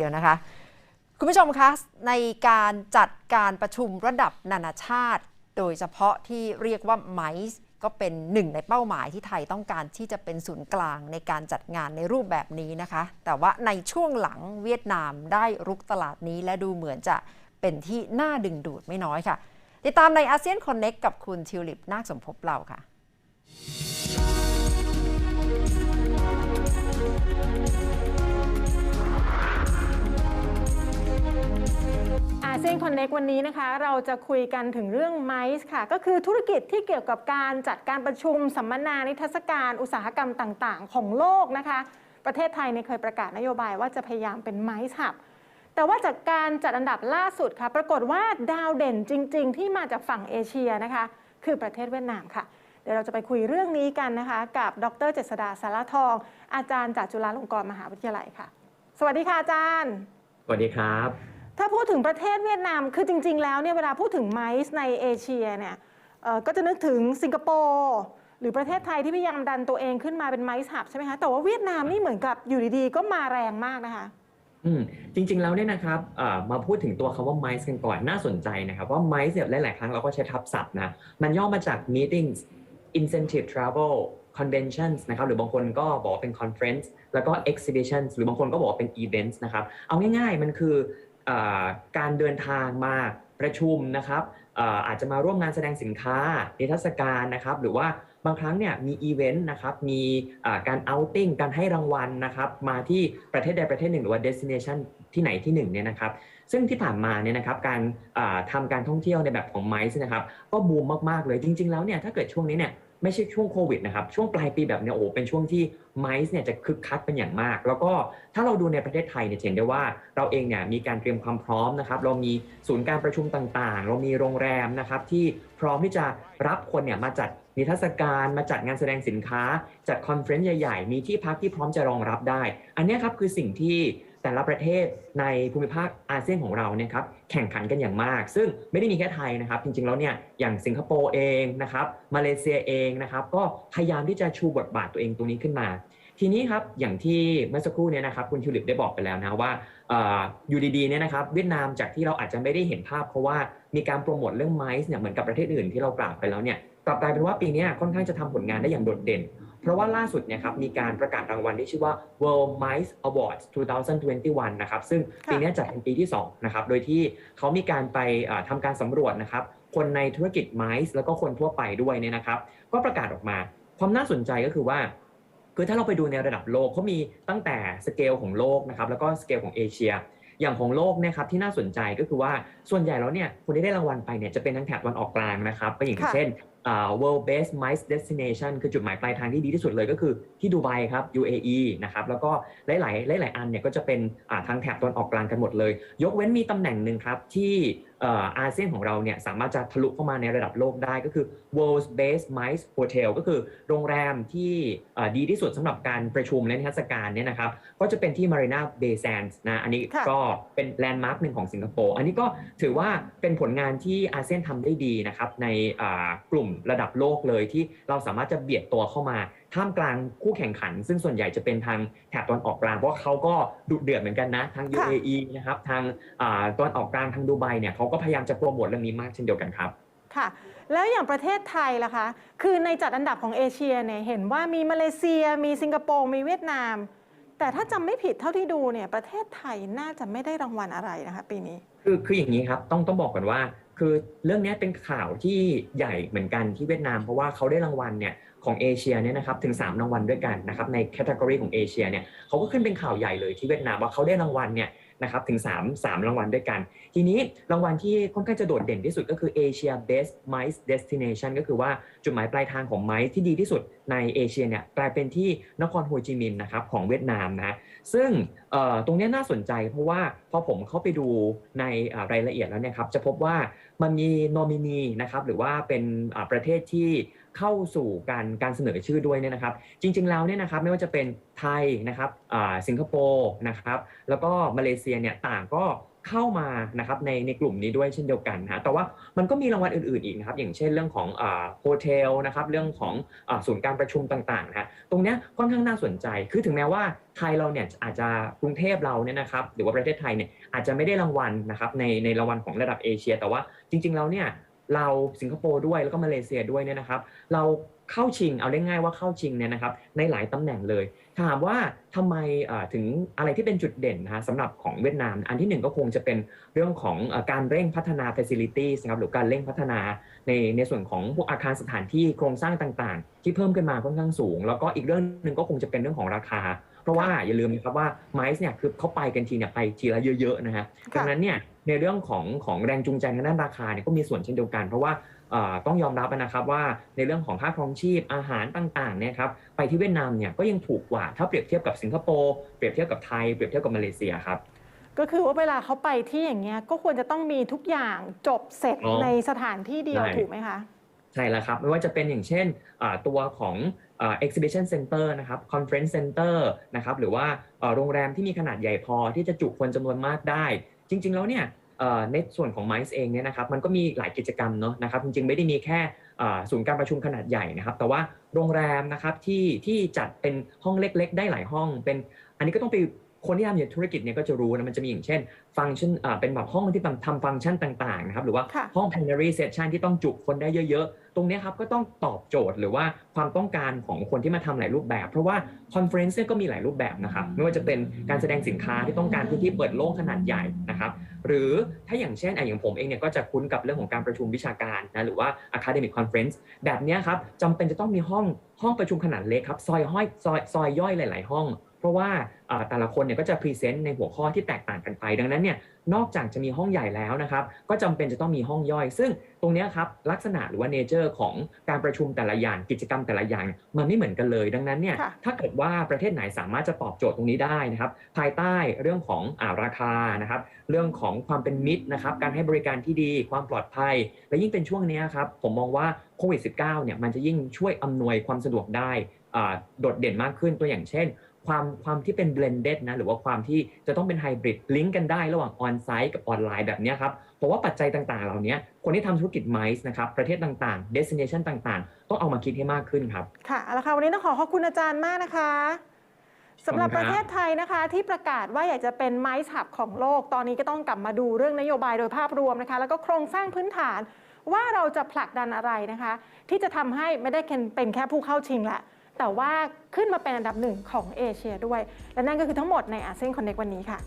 เดียวนะคะคุณผู้ชมคะในการจัดการประชุมระดับนานาชาติ โดยเฉพาะที่เรียกว่าไมซ์ก็เป็นหนึ่งในเป้าหมายที่ไทยต้องการที่จะเป็นศูนย์กลางในการจัดงานในรูปแบบนี้นะคะ แต่ว่าในช่วงหลังเวียดนามได้รุกตลาดนี้และดูเหมือนจะเป็นที่น่าดึงดูดไม่น้อยค่ะ ติดตามในอาเซียนคอนเน็กกับคุณทิวลิปนาคสมภพเราค่ะ คอนเน็กวันนี้นะคะ เราจะคุยกันถึงเรื่องไมซ์ค่ะ ก็คือธุรกิจที่เกี่ยวกับการจัดการประชุมสัมมนานิทรรศการอุตสาหกรรมต่างๆ ของโลกนะคะ ประเทศไทยเนี่ยเคยประกาศนโยบายว่าจะพยายามเป็นไมซ์หับแต่ว่าจากการจัดอันดับล่าสุดค่ะ ปรากฏว่าดาวเด่นจริง ๆ ที่มาจากฝั่งเอเชียนะคะ คือประเทศเวียดนามค่ะ เดี๋ยวเราจะไปคุยเรื่องนี้กันนะคะ กับดรเจษดาสารทอง อาจารย์จากจุฬาลงกรณ์มหาวิทยาลัยค่ะ สวัสดีค่ะอาจารย์ สวัสดีครับ ถ้าพูดถึงประเทศเวียดนาม คือจริง ๆ แล้วเนี่ยเวลาพูดถึงไมซ์ในเอเชียเนี่ยเอ่อก็จะนึกถึงสิงคโปร์หรือประเทศไทยที่พยายามดันตัวเองขึ้นมาเป็นไมซ์หับใช่ไหมคะ แต่ว่าเวียดนามนี่เหมือนกับอยู่ดีๆ ก็มาแรงมากนะคะอืมจริงๆแล้วเนี่ยนะครับเอ่อมาพูดถึงตัวคำว่า MICE กันก่อนน่าสนใจนะครับ ว่า MICE เนี่ยหลายๆครั้งเราก็ใช้ทับศัพท์นะ มันย่อมาจาก meetings incentive travel conventions นะครับหรือบางคนก็บอกว่าเป็น conference แล้วก็ exhibitions หรือบางคนก็บอกว่าเป็น events นะครับ เอาง่ายๆ มันคือเออ การเดินทางมาประชุมนะครับอาจจะมาร่วมงานแสดงสินค้านิทรรศการนะครับ หรือว่าบางครั้งเนี่ยมีอีเวนต์นะครับ มีการ outing การให้รางวัลนะครับ มาที่ประเทศใดประเทศหนึ่งหรือว่า destination ที่ไหนที่หนึ่งเนี่ยนะครับ ซึ่งที่ผ่านมาเนี่ยนะครับการอ่าทำการท่องเที่ยวในแบบของไมซ์นะครับ ก็บูมมากๆเลยจริง ๆ แล้วเนี่ยถ้าเกิดช่วงนี้เนี่ย ไม่ใช่ช่วงโควิดนะครับ ช่วงปลายปีแบบเนี้ยโอ้โหเป็นช่วงที่ไมซ์เนี่ยจะคึกคักเป็นอย่างมาก แล้วก็ถ้าเราดูในประเทศไทยเนี่ยจะเห็นได้ว่าเราเองเนี่ยมีการเตรียมความพร้อมนะครับ เรามีศูนย์การประชุมต่างๆ เรามีโรงแรมนะครับที่พร้อมที่จะรับคนเนี่ยมาจัด นิทรรศการมาจัดงานแสดงสินค้า จัดคอนเฟรนซ์ใหญ่ๆ มีที่พักที่พร้อมจะรองรับได้ อันนี้ครับคือสิ่งที่แต่ละประเทศในภูมิภาคอาเซียนของเราเนี่ยครับแข่งขันกันอย่างมาก ซึ่งไม่ได้มีแค่ไทยนะครับ จริงๆแล้วเนี่ยอย่างสิงคโปร์เองนะครับมาเลเซียเองนะครับ ก็พยายามที่จะชูบทบาทตัวเองตรงนี้ขึ้นมา ทีนี้ครับอย่างที่เมื่อสักครู่เนี่ยนะครับคุณทิวลิปได้บอกไปแล้วนะว่าอ่ออยู่ดีๆเนี่ยนะครับเวียดนามจากที่เราอาจจะไม่ได้เห็นภาพ เพราะว่ามีการโปรโมทเรื่องไมซ์เนี่ยเหมือนกับประเทศอื่นที่เรากล่าวไปแล้วเนี่ย กลับกลายเป็นว่าปีเนี้ยค่อนข้างจะทำผลงานได้อย่างโดดเด่น เพราะว่าล่าสุดเนี่ยครับมีการประกาศรางวัลที่ชื่อว่า World Mice Awards 2021 นะครับ ซึ่งค่ะปีเนี้ยจัดเป็นปีที่2นะครับโดยที่เขามีการไปเอ่อทำการสำรวจนะครับคนในธุรกิจไมซ์แล้วก็คนทั่วไปด้วยเนี่ยนะครับ ก็ประกาศออกมา ความน่าสนใจก็คือว่าคือถ้าเราไปดูในระดับโลกเขามีตั้งแต่สเกลของโลกนะครับแล้วก็สเกลของเอเชีย อย่างของโลกเนะครับที่น่าสนใจก็คือว่าส่วนใหญ่แล้วเนี่ยคนที่ได้รางวัลไปเนี่ยจะเป็นทั้งแถบตะวันออกกลางนะครับก็อย่างค่ะเช่นอ่า world best mice destination คือจุดหมายปลายทางที่ดีที่สุดเลยก็คือที่ดูไบครับ UAE นะครับแล้วก็หลาย ๆ หลาย ๆ อันเนี่ยก็จะเป็นทางแถบตอนออกกลางกันหมดเลย ยกเว้นมีตำแหน่งหนึ่งครับที่ อ่ออาเซียนของเราเนี่ยสามารถจะทะลุเข้ามาในระดับโลกได้ก็คือ world's best mice hotel ก็คือโรงแรมที่เอ่อดีที่สุดสำหรับการประชุมและนิทรรศการเนี่ยนะครับก็จะเป็นที่ Marina Bay Sands นะอันนี้ค่ะก็เป็นแลนด์มาร์คหนึ่งของสิงคโปร์อันนี้ก็ถือว่าเป็นผลงานที่อาเซียนทำได้ดีนะครับในอ่ากลุ่มระดับโลกเลยที่เราสามารถจะเบียดตัวเข้ามา ท่ามกลางคู่แข่งขัน ซึ่งส่วนใหญ่จะเป็นทางแถบตอนออกกลางเพราะว่าเขาก็ดุเดือดเหมือนกันนะทางค่ะ UAE นะครับทางอ่าตอนออกกลางทางดูไบเนี่ยเขาก็พยายามจะโปรโมทเรื่องนี้มากเช่นเดียวกันครับค่ะแล้วอย่างประเทศไทยล่ะคะ คือในจัดอันดับของเอเชียเนี่ยเห็นว่ามีมาเลเซีย มีสิงคโปร์ มีเวียดนาม แต่ถ้าจำไม่ผิดเท่าที่ดูเนี่ยประเทศไทยน่าจะไม่ได้รางวัลอะไรนะคะปีนี้ คือคืออย่างนี้ครับต้องต้องบอกก่อนว่า คือเรื่องนี้เป็นข่าวที่ใหญ่เหมือนกันที่เวียดนาม เพราะว่าเขาได้รางวัลเนี่ย ของเอเชียเนี่ยนะครับถึง 3 รางวัลด้วยกันนะครับในแคตตากรีของเอเชียเนี่ยเขาก็ขึ้นเป็นข่าวใหญ่เลยที่เวียดนามว่าเขาได้รางวัลเนี่ยนะครับถึง 3 3 รางวัลด้วยกัน ทีนี้รางวัลที่ค่อนข้างจะโดดเด่นที่สุดก็คือ Asia Best Mice Destination ก็คือว่าจุดหมายปลายทางของไม้ที่ดีที่สุดในเอเชียเนี่ยกลายเป็นที่นครโฮจิมินห์นะครับของเวียดนามนะซึ่งตรงนี้น่าสนใจเพราะว่าพอผมเข้าไปดูในรายละเอียดแล้วเนี่ยครับจะพบว่ามันมีโนมินีนะครับหรือว่าเป็นประเทศที่ เข้าสู่การการเสนอชื่อด้วยเนี่ยนะครับ จริง ๆ แล้วเนี่ยนะครับไม่ว่าจะเป็นไทยนะครับสิงคโปร์นะครับ แล้วก็มาเลเซียเนี่ยต่างก็เข้ามานะครับในในกลุ่มนี้ด้วยเช่นเดียวกันนะแต่ว่ามันก็มีรางวัลอื่นๆอีกนะครับ อย่างเช่นเรื่องของโฮเทลนะครับเรื่องของอศูนย์การประชุมต่างๆนะฮะตรงเนี้ยค่อนข้างน่าสนใจ คือถึงแม้ว่าไทยเราเนี่ยอาจจะกรุงเทพเราเนี่ยนะครับ หรือว่าประเทศไทยเนี่ยอาจจะไม่ได้รางวัลนะครับในในรางวัลของระดับเอเชีย แต่ว่าจริง ๆ แล้วเนี่ย เราสิงคโปร์ด้วยแล้วก็มาเลเซียด้วยเนี่ยนะครับ เราเข้าชิงเอาได้ง่ายว่าเข้าชิงเนี่ยนะครับ ในหลายตำแหน่งเลย ถามว่าทำไมเอ่อถึงอะไรที่เป็นจุดเด่นนะฮะสำหรับของเวียดนาม อันที่หนึ่งก็คงจะเป็นเรื่องของเอ่อการเร่งพัฒนา facilities นะครับหรือการเร่งพัฒนาในในส่วนของพวกอาคารสถานที่โครงสร้างต่างๆ ที่เพิ่มขึ้นมาค่อนข้างสูง แล้วก็อีกเรื่องหนึ่งก็คงจะเป็นเรื่องของราคา เพราะว่าอย่าลืมนะครับว่าไมซ์เนี่ยคือเขาไปกันทีเนี่ยไปทีละเยอะๆนะฮะค่ะดังนั้นเนี่ยในเรื่องของของแรงจูงใจทางด้านราคาเนี่ยก็มีส่วนเช่นเดียวกัน เพราะว่าเอ่อต้องยอมรับนะครับว่าในเรื่องของค่าครองชีพอาหารต่างๆเนี่ยครับไปที่เวียดนามเนี่ยก็ยังถูกกว่าถ้าเปรียบเทียบกับสิงคโปร์เปรียบเทียบกับไทยเปรียบเทียบกับมาเลเซียครับก็คือว่าเวลาเขาไปที่อย่างเงี้ยก็ควรจะต้องมีทุกอย่างจบเสร็จอ๋อในสถานที่เดียวใช่ถูกไหมคะใช่แล้วครับ ไม่ว่าจะเป็นอย่างเช่นอ่าตัวของอ่า exhibition center นะครับ conference center นะครับหรือว่าอ่าโรงแรมที่มีขนาดใหญ่พอที่จะจุคนจำนวนมากได้ จริง ๆ แล้วเนี่ยเอ่อในส่วนของ MICE เองเนี่ยนะครับมันก็มีหลายกิจกรรมเนาะนะครับจริงๆไม่ได้มีแค่อ่าศูนย์การประชุมขนาดใหญ่นะครับ แต่ว่าโรงแรมนะครับที่ที่จัดเป็นห้องเล็ก ๆ ได้หลายห้อง เป็นอันนี้ก็ต้องไปคนที่ทำอยู่ธุรกิจเนี่ยก็จะรู้นะมันจะมีอย่างเช่น ฟังก์ชันอ่าเป็นแบบห้องที่แบบทำฟังก์ชันต่างๆนะครับหรือว่าค่ะห้อง plenary session ที่ต้องจุคนได้เยอะๆต รงเนี้ยครับก็ต้องตอบโจทย์หรือว่าความต้องการของคนที่มาทำหลายรูปแบบ เพราะว่า conference เนี่ยก็มีหลายรูปแบบนะครับไม่ว่าจะเป็นการแสดงสินค้าที่ต้องการพื้นที่เปิดโล่งขนาดใหญ่นะครับหรือถ้าอย่างเช่นอะอย่างผมเองเนี่ยก็จะคุ้นกับเรื่องของการประชุมวิชาการนะหรือว่า academic conference แบบเนี้ยครับจำเป็นจะต้องมีห้องห้องประชุมขนาดเล็กครับซอยห้อยซอยซอยย่อยหลาย ๆ ห้อง เพราะว่าอ่าแต่ละคนเนี่ยก็จะพรีเซนต์ในหัวข้อที่แตกต่างกันไป ดังนั้นเนี่ยนอกจากจะมีห้องใหญ่แล้วนะครับ ก็จำเป็นจะต้องมีห้องย่อย ซึ่งตรงเนี้ยครับลักษณะหรือว่าเนเจอร์ของการประชุมแต่ละอย่างกิจกรรมแต่ละอย่างมันไม่เหมือนกันเลย ดังนั้นเนี่ยค่ะถ้าเกิดว่าประเทศไหนสามารถจะตอบโจทย์ตรงนี้ได้นะครับภายใต้เรื่องของอาราคานะครับเรื่องของความเป็นมิตรนะครับการให้บริการที่ดีความปลอดภัย และยิ่งเป็นช่วงเนี้ยครับผมมองว่าโควิด -19 เนี่ยมันจะยิ่งช่วยอำนวยความสะดวกได้อ่าโดดเด่นมากขึ้นตัวอย่างเช่น ความความที่เป็น blended นะหรือว่าความที่จะต้องเป็นไฮบริดลิงก์กันได้ระหว่างออนไซต์กับออนไลน์แบบนี้ครับเพราะว่าปัจจัยต่างๆ เหล่านี้คนที่ทำธุรกิจไมซ์นะครับประเทศต่างๆ destination ต่างๆ ต้องเอามาคิดให้มากขึ้นครับ ค่ะเอาละค่ะวันนี้ต้องขอขอบคุณอาจารย์มากนะคะสำหรับประเทศไทยนะคะ ที่ประกาศว่าอยากจะเป็นไม้ฉับของโลก ตอนนี้ก็ต้องกลับมาดูเรื่องนโยบายโดยภาพรวมนะคะ แล้วก็โครงสร้างพื้นฐานว่าเราจะผลักดันอะไรนะคะ ที่จะทำให้ไม่ได้เป็นแค่ผู้เข้าชิงแหละ แต่ว่าขึ้นมาเป็นอันดับหนึ่งของเอเชียด้วย และนั่นก็คือทั้งหมดในอาเซียนคอนเน็วันนี้ค่ะ